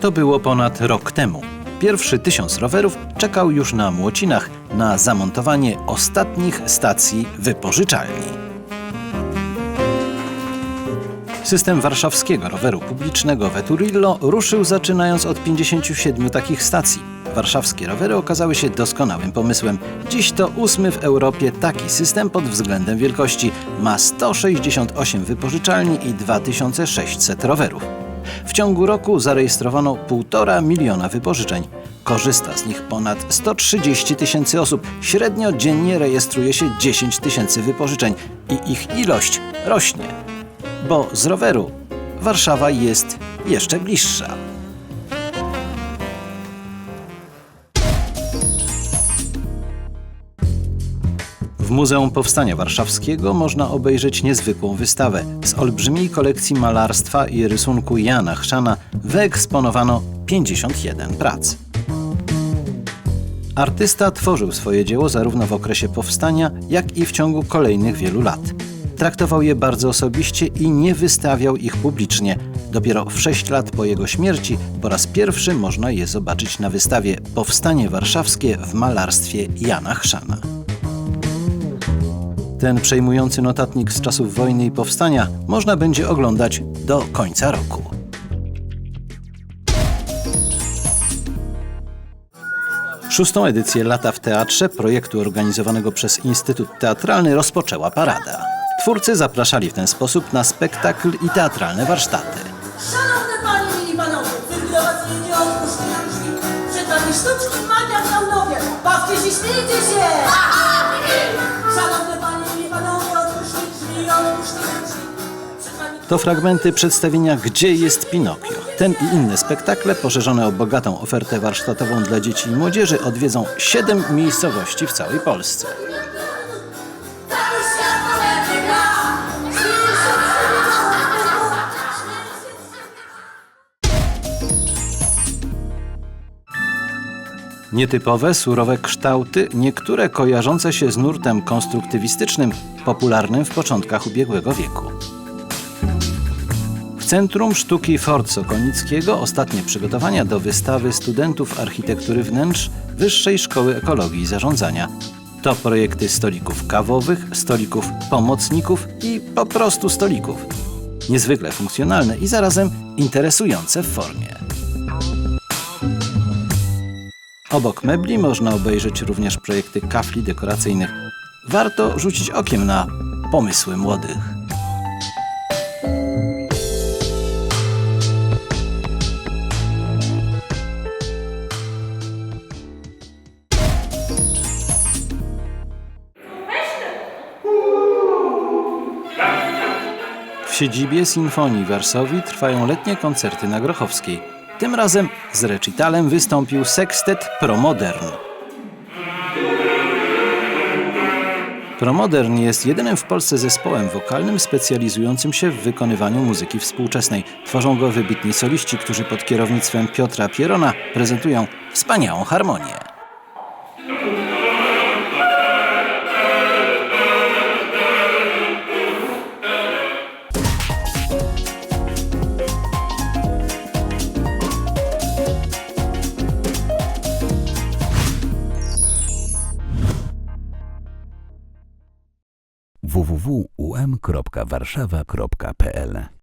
To było ponad rok temu. Pierwszy tysiąc rowerów czekał już na Młocinach na zamontowanie ostatnich stacji wypożyczalni. System warszawskiego roweru publicznego Veturillo ruszył zaczynając od 57 takich stacji. Warszawskie rowery okazały się doskonałym pomysłem. Dziś to ósmy w Europie taki system pod względem wielkości. Ma 168 wypożyczalni i 2600 rowerów. W ciągu roku zarejestrowano 1,5 miliona wypożyczeń. Korzysta z nich ponad 130 tysięcy osób. Średnio dziennie rejestruje się 10 tysięcy wypożyczeń i ich ilość rośnie bo z roweru Warszawa jest jeszcze bliższa. W Muzeum Powstania Warszawskiego można obejrzeć niezwykłą wystawę. Z olbrzymiej kolekcji malarstwa i rysunku Jana Chrzana wyeksponowano 51 prac. Artysta tworzył swoje dzieło zarówno w okresie powstania, jak i w ciągu kolejnych wielu lat. Traktował je bardzo osobiście i nie wystawiał ich publicznie. Dopiero w 6 lat po jego śmierci po raz pierwszy można je zobaczyć na wystawie Powstanie Warszawskie w malarstwie Jana Chrzana. Ten przejmujący notatnik z czasów wojny i powstania można będzie oglądać do końca roku. Szóstą edycję Lata w Teatrze, projektu organizowanego przez Instytut Teatralny, rozpoczęła parada. Twórcy zapraszali w ten sposób na spektakl i teatralne warsztaty. Szanowne panie, mili panowie, jedzie odpuszczę ręcznik. Przed wami sztuczki, magia, klaunowie. Bawcie się, śmiejcie się! To fragmenty przedstawienia Gdzie jest Pinokio. Ten i inne spektakle, poszerzone o bogatą ofertę warsztatową dla dzieci i młodzieży, odwiedzą siedem miejscowości w całej Polsce. Nietypowe, surowe kształty, niektóre kojarzące się z nurtem konstruktywistycznym, popularnym w początkach ubiegłego wieku. Centrum Sztuki Fort Sokolnickiego ostatnie przygotowania do wystawy studentów architektury wnętrz Wyższej Szkoły Ekologii i Zarządzania. To projekty stolików kawowych, stolików pomocników i po prostu stolików. Niezwykle funkcjonalne i zarazem interesujące w formie. Obok mebli można obejrzeć również projekty kafli dekoracyjnych. Warto rzucić okiem na pomysły młodych. Siedzibie Sinfonii Warszawi trwają letnie koncerty na Grochowskiej. Tym razem z recitalem wystąpił sekstet Promodern. Promodern jest jedynym w Polsce zespołem wokalnym specjalizującym się w wykonywaniu muzyki współczesnej. Tworzą go wybitni soliści, którzy pod kierownictwem Piotra Pierona prezentują wspaniałą harmonię. www.um.warszawa.pl